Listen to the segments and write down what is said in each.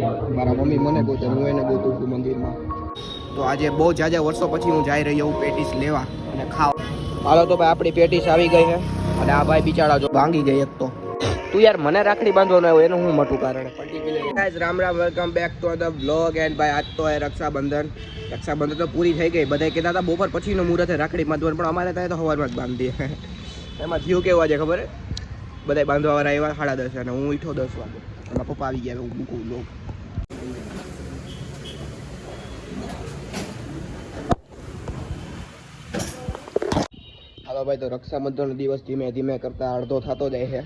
મારા મમ્મી મને ગોતે હું એને ગોતું છું મંદિરમાં. તો આજે બહુ જાજા વર્ષો પછી હું જઈ રહ્યો હું પેટીસ લેવા અને ખાવા. હાલો તો ભાઈ, આપણી પેટીસ આવી ગઈ છે અને આ ભાઈ બિચારા જો ભાંગી ગઈ એક તો. તું યાર મને રાખડી બાંધવાનો આવ્યો, એનું હું મોટું કારણ guys Ram Ram welcome back to the blog and ભાઈ, આજ તો એ રક્ષાબંધન. રક્ષાબંધન તો પૂરી થઈ ગઈ. બધા કહેતા હતા, બપોર પછીનું મુહૂર્ત છે, રાખડી બાંધવાનું. પણ અમારે ત્યાં તો સવારમાં જ બાંધીએ. એમાં થયું કેવું આજે ખબર બધા બાંધવાવાળા એવા સાડા દસ અને હું ઈઠો દસ વાગે. એમાં પપ્પા આવી ગયા હું મૂકું લોક ભાઈ, તો રક્ષાબંધનનો દિવસ ધીમે ધીમે કરતા અડધો થતો જાય છે.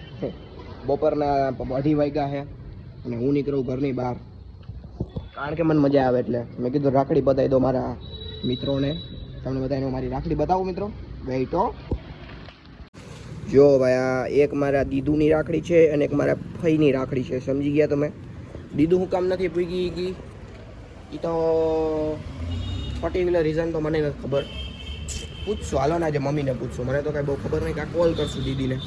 બપોરના અઢી વાગ્યા છે અને હું નીકળું ઘરની બહાર. કારણ કે મને મજા આવે એટલે. મેં કીધું, રાખડી બતાવી દો મારા મિત્રોને. તમને બધાને મારી રાખડી બતાવું, મિત્રો. વેઇટો જો ભાઈ, આ એક મારા દીદુની રાખડી છે અને એક મારા ફઈની રાખડી છે. સમજી ગયા તમે? દીદુ હું કામ નથી પૂગી ગઈ. એ તો પર્ટિક્યુલર રીઝન તો મને નથી ખબર. પૂછશું. હાલો ને આજે મમ્મીને પૂછશું. મને તો કાંઈ બહુ ખબર નહીં કાં કોલ કરશું દીદીને.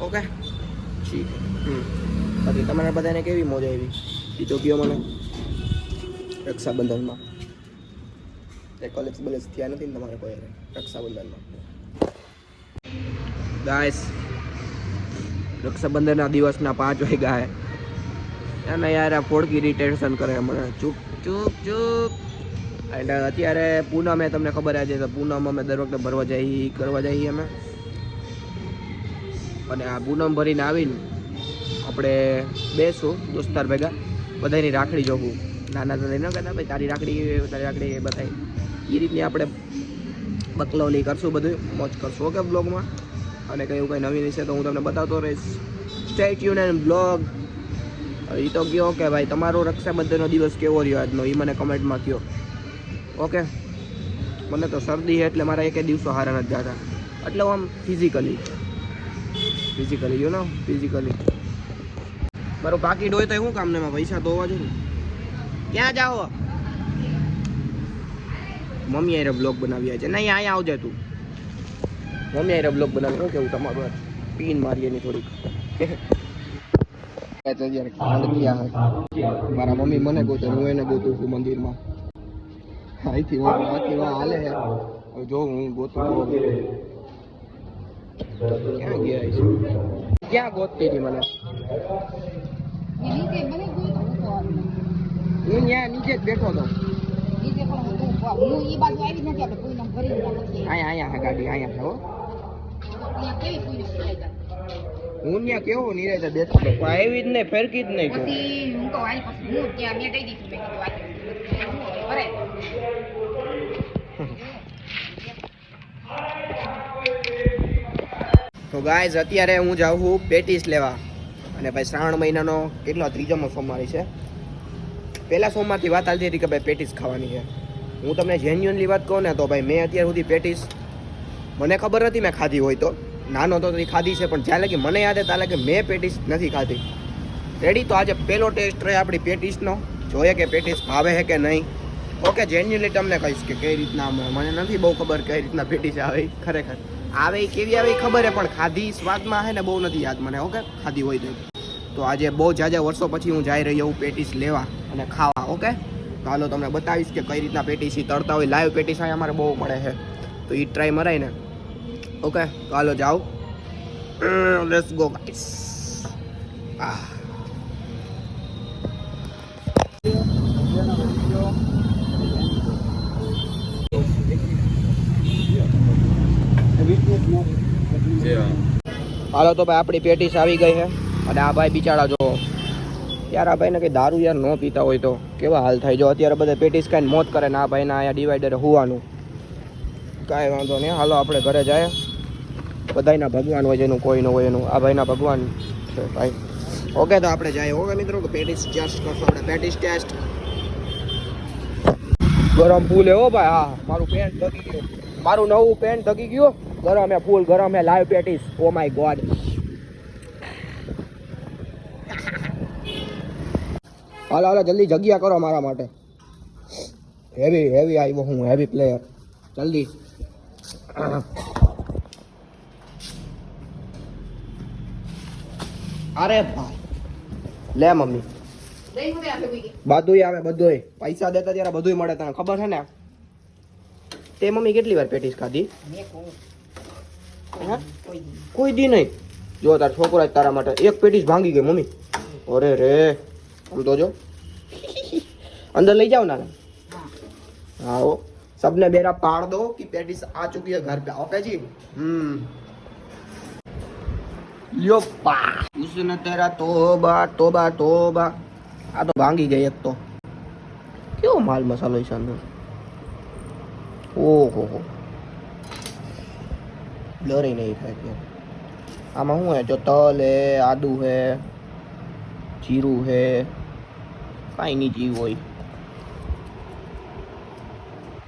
ઓકે ઠીક. હમ. બાકી તમારા બધાને કેવી મોજ આવી? તો કયો મને? રક્ષાબંધનમાં. એ કોલેજ બલેજ થયા નથી ને તમારે કોઈ રક્ષાબંધનમાં. ગાઈસ રક્ષાબંધનના દિવસના પાંચ વાગ્યા હે. અને યાર આ ફોડકી ઇરિટેશન કરે મને. ચૂક ચૂક ચૂપ. એન્ડ અત્યારે પૂનમ તમને ખબર આજે તો પૂનમ અમે દર વખતે ભરવા જઈએ કરવા જઈએ અમે. અને આ પૂનમ ભરીને આવીને આપણે બેસું, દોસ્તાર ભેગા. બધાની રાખડી જોવું. નાના દાદા ન કહેતા ભાઈ, તારી રાખડી તારી રાખડી એ બતાવી એ રીતની આપણે બકલવલી કરશું બધું, મોજ કરશું ઓકે બ્લોગમાં? અને કંઈ એવું કંઈ નવીન વિશે તો હું તમને બતાવતો રહીશ. સ્ટેટ ટ્યુન એન્ડ બ્લોગ એ તો કહો કે ભાઈ, તમારો રક્ષાબંધનનો દિવસ કેવો રહ્યો આજનો? એ મને કમેન્ટમાં કહો ઓકે? મને તો શરદી એટલે મારા એકે દિવસો હારા નથી જતા. એટલે આમ physically physically you know physically મારું પાકીટ હોય તો શું કામ ને પૈસા તો હોવા જોઈએ. ક્યાં જાઓ મમ્મી આરે બ્લોગ બનાવ્યા છે. નહીં, અહીંયા આવજે તું. મમ્મી આરે બ્લોગ બનાવી. શું કેવું તમારું પીન મારી એની થોડીક? મારા મમ્મી મને ગોતે હું એને ગોતું છું મંદિરમાં. અહીંથી વાં વા હાલે હે જો હું ગોતું. ક્યાં ગયા છે ક્યાં ગોતતી હતી મને? હું ત્યાં નીચે જ બેઠો હતો. હું અહીંયા અહીંયા ગાડી, અહીંયા, હો, હું. ત્યાં કેવો નિરાતે બેઠો હતો? આવી નહીં, ફેરકી જ નહીં હું ગાઈઝ અત્યારે હું જાઉં છું પેટીસ લેવા. અને ભાઈ શ્રાવણ મહિનાનો કેટલો ત્રીજોમાં સોમવારી છે. પહેલા સોમવારથી વાત ચાલતી હતી કે ભાઈ પેટીસ ખાવાની છે. હું તમને જેન્યુઅનલી વાત કહું ને, તો ભાઈ મેં અત્યાર સુધી પેટીસ મને ખબર નથી મેં ખાધી હોય તો. નાનો તો ખાધી છે, પણ જ્યાં લગી મને યાદ હતા કે મેં પેટીસ નથી ખાધી. રેડી તો આજે પહેલો ટેસ્ટ રહે આપણી પેટીસનો. જોઈએ કે પેટીસ ભાવે છે કે નહીં. ઓકે જેન્યુઅનલી તમને કહીશ કે કઈ રીતના, મને નથી બહુ ખબર કઈ રીતના પેટીસ આવે. ખરેખર. આવે કેવી આવે ખબર હે પણ ખાધી સ્વાદમાં હે ને બહુ નથી યાદ મને ઓકે ખાધી હોય તો. તો આજે બહુ જાજા વર્ષો પછી હું જઈ રહ્યો હું પેટીસ લેવા અને ખાવા ઓકે તો હાલો તમને બતાવીશ કે કઈ રીતના પેટીસ તળતા હોય. લાઈવ પેટીસ અહીંયા અમારે બહુ મળે છે. તો એ ટ્રાય મરાય ને. ઓકે તો હાલો જાઓ. લેટ્સ ગો ગાઈસ આ હાલો તો ભાઈ, આપણી પેટીસ આવી ગઈ છે. અને આ ભાઈ બિચારા જો યાર આ ભાઈને કંઈ દારૂ યાર ન પીતા હોય તો. કેવા હાલ થાય? જો અત્યારે બધા પેટીસ કાંઈ મોત કરે ને આ ભાઈને અહીંયા ડિવાઈડર હોવાનું. કાંઈ વાંધો નહીં. હાલો, આપણે ઘરે જાય. બધાયના ભગવાન હોય જેનું કોઈ ન હોય એનું. આ ભાઈના ભગવાન છે ભાઈ. ઓકે, તો આપણે જાય ઓકે, મિત્રો કે પેટીસ ટેસ્ટ કરશું આપણે. પેટીસ ટેસ્ટ ગરમ ફૂલ હો ભાઈ. હા મારું પેન્ટ ધગી ગયું. મારું નવું પેન્ટ ધગી ગયું. ગરમ હે ફૂલ ગરમ હે live patties oh my God હાલો હાલો, જલ્દી જગ્યા કરો મારા માટે. હેવી હેવી આવ્યો હું હેવી પ્લેયર જલ્દી. અરે ભાઈ. લે મમ્મી. દહીં હું તે આપે કોઈ કે. બધુંય આવે, બધુંય. પૈસા દેતા ત્યારે બધુંય મળે તને. ખબર છે ને? તે મમ્મી કેટલી વાર પેટીસ ખાધી? મેં કહું. હા? કોઈ દી. કોઈ દી નહીં જો તાર છોકરો જ તારા માટે એક પેટીસ ભાંગી ગઈ મમ્મી અરે રે આમ તો જો અંદર લઈ જાઓ ના હા. हाँ वो सबने मेरा पाड़ दो कि पेटिस आ चुकी है घर पे ओके जी हम्म લ્યો પા उसने तेरा तोबा तोबा तोबा આ તો ભાંગી ગઈ એક તો કેવો માલ મસાલો છે અંદર ઓહો હો બ્લર નહીં થાય કે આમાં શું હે જો તલ હે આદુ હે જીરું હે કાંઈ નહીં જીવ હોય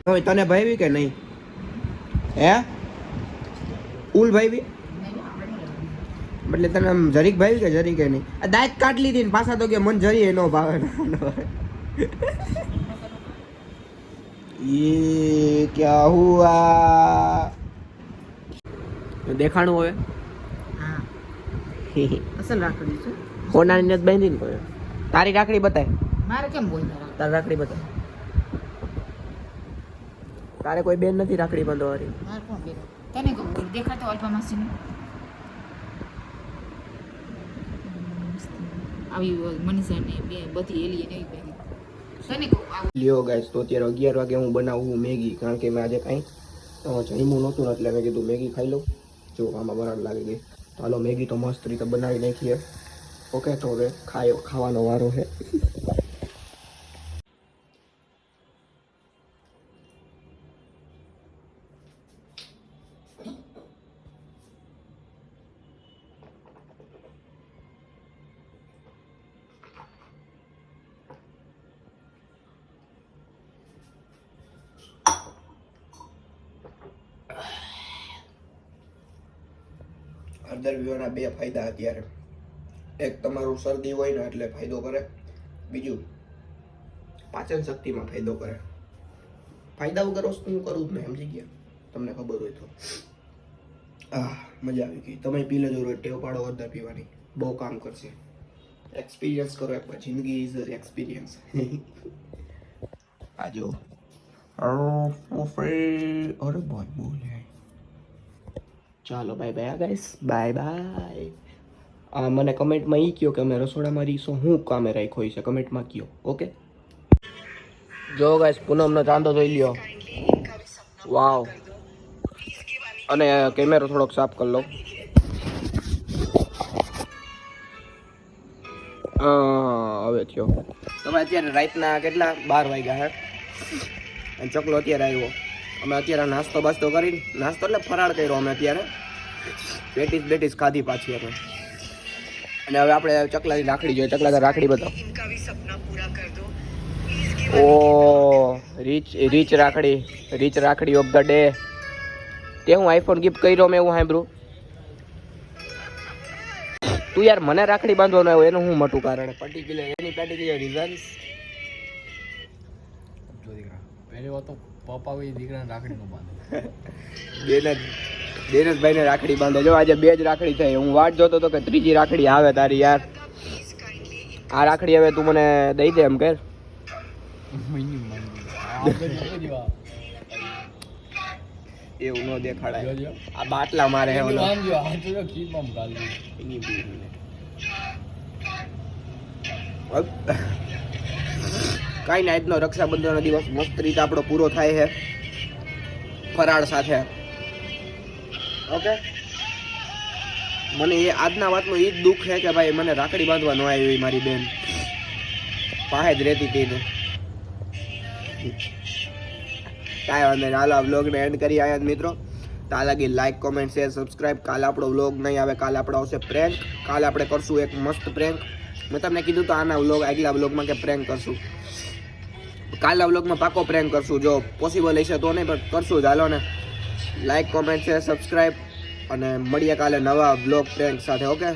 હવે તને ભાવી કે નહીં હે ઉલ ભાવી એટલે તને આમ જરીક ભાવી કે જરીક નહીં આ દાંત કાઢ લીધી ને પાછા તો કે મન જરી નો ભાવે ના ભાવે. ये क्या हुआ દેખાણું હવે. હા. અસલ રાખડી છે. હોનાની નથ બાંધી ને કોઈ તારી રાખડી બતાય. મારે કેમ બોલ રાખડી? તારી રાખડી બતાય. તારે કોઈ બેન નથી રાખડી બાંધવાની મારે કોણ બેન? તને કહું, દેખાતો અલ્પા માસી આવી મનીષાને બે બધી એલી ને એવી બેન. આવું લ્યો ગાઈસ તો અત્યારે અગિયાર વાગે હું બનાવું મેગી. કારણ કે મેં આજે કાંઈ જમ્યું નહોતું એટલે મેં કીધું મેગી ખાઈ લઉં. જો આમાં વરાળ લાગી ગઈ. તો હાલો મેગી તો મસ્ત રીતે બનાવી નાખીએ. ઓકે, તો હવે ખાય ખાવાનો વારો છે. હળદર પીવાના બે ફાયદા અત્યારે. એક તમારું શરદી હોય ને એટલે ફાયદો કરે. બીજું, પાચન શક્તિમાં ફાયદો કરે. ફાયદા વગર વસ્તુ હું કરું જ નહીં, સમજી ગયા? તમને ખબર હોય તો. આ મજા આવી ગઈ. તમે પી લેજો રોજ ટેવ પાડો હળદર પીવાની. બહુ કામ કરશે. એક્સપિરિયન્સ કરો એક જિંદગી ઇઝ એક્સપિરિયન્સ આ જો. અરે ભાઈ, બોલે. ચાલો bye bye guys bye bye આ મને કમેન્ટમાં એ કહો કે અમે રસોડામાં રહીશું, હું કામે રાખ્યો છે કમેન્ટમાં કયો, ઓકે? જો ગાઈસ પૂનમનો ચાંદો જોઈ લ્યો. વાવ અને કેમેરો થોડોક સાફ કરી લો. હવે થયો. તમે અત્યારે રાતના કેટલા? બાર વાગ્યા, હે? અને ચકલો અત્યારે આવ્યો. અમે અત્યારે નાસ્તો બાસ્તો કરીને નાસ્તો એટલે ફરાળ કર્યો અમે અત્યારે. પેટીસ બેટીસ ખાધી પાછી અમે. અને હવે આપણે ચકલાની રાખડી જોઈએ. ચકલા રાખડી બતાવો. ઓ રીચ રીચ રાખડી. રીચ રાખડી ઓફ ધ ડે તે હું આઈફોન ગિફ્ટ કર્યો મેં એવું સાંભળ્યું. તું યાર મને રાખડી બાંધવાનો આવ્યો એનું હું મોટું કારણ? પર્ટિક્યુલર એની પર્ટિક્યુલર રીઝન્સ પહેલી વાત તો પપ્પા ભાઈ દીકરાને રાખડી નો બાંધે. બેન જ રાખડી બાંધે. જો આજે બે જ રાખડી થઈ. હું વાટ જોતો તો કે ત્રીજી રાખડી આવે તારી યાર. આ રાખડી હવે તું મને દઈ દે એમ કે. મિનિમમ આ બધી બધી વાત એવું ન દેખાડાય. આ બાટલા મારે હે ઓલો. એની. કાંઈ ના, આજનો રક્ષાબંધનનો દિવસ મસ્ત રીતે આપણો પૂરો થાય છે. ફરાળ સાથે. ઓકે? મને એ આજના વાતનું એ જ દુઃખ છે કે ભાઈ મને રાખડી બાંધવા ન આવી મારી બેન. પાસે જ રહેતી હતી કાંઈ વાંધો નહીં, હાલો આ વ્લોગને એન્ડ કરી આવ્યા મિત્રો. તા લાગી લાઈક કોમેન્ટ શેર સબસ્ક્રાઇબ કાલે આપણો વ્લોગ નહીં આવે, કાલે આપણો આવશે પ્રેન્ક કાલે આપણે કરશું એક મસ્ત પ્રેન્ક મેં તમને કીધું તો આના વ્લોગ, આગલા વ્લોગમાં કે પ્રેન્ક કરશું. કાલના વ્લોગમાં પાકો પ્રેન્ક કરશું. જો પોસિબલ હશે તો નહીં, પણ કરશું હાલો ને. લાઈક કોમેન્ટ છે સબસ્ક્રાઈબ અને મળીએ કાલે નવા વ્લોગ પ્રેન્ક સાથે ઓકે